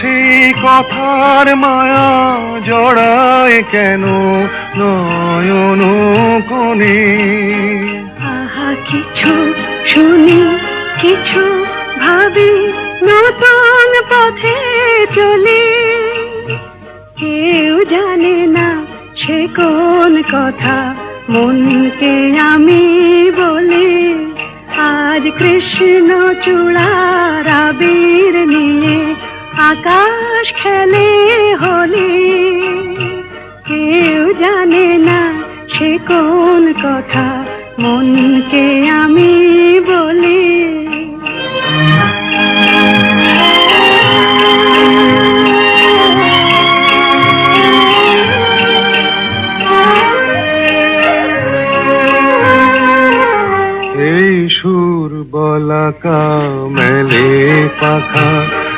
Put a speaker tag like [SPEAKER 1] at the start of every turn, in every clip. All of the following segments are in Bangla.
[SPEAKER 1] সেই কথার মায়া জড়ায় কেন? নয়ন কোণে।
[SPEAKER 2] আহা, কিছু শুনি, কিছু ভাবি, নতুন পথে চলে। কেউ জানে না সে কোন কথা, মনকে আমি বলি। আজ কৃষ্ণ নিয়ে আকাশ খেলে হলে। কেউ জানে না সে কোন কথা, মনকে আমি বলি।
[SPEAKER 1] এই সুর বলাকা মেলে পাখা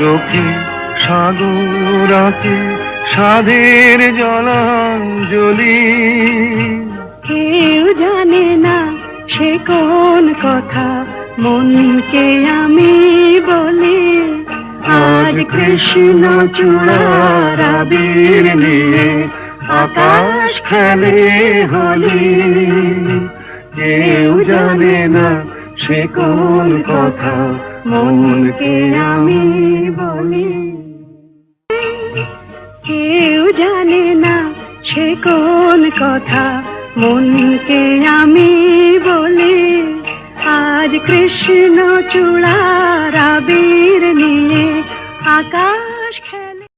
[SPEAKER 1] চোখে সাগর সাধের জলাঞ্জলি
[SPEAKER 2] কেউ জানে না সে কোন কথা, মনকে আমি বলি। আজ কৃষ্ণ চূড়ার নিয়ে আকাশ খেলে হলি।
[SPEAKER 1] কেউ জানে না সে কোন কথা মনকে আমি
[SPEAKER 2] বলি, কেউ জানে না সে কোন কথা। মনকে আমি বলি, আজ কৃষ্ণ চূড়ার আবির নিয়ে আকাশ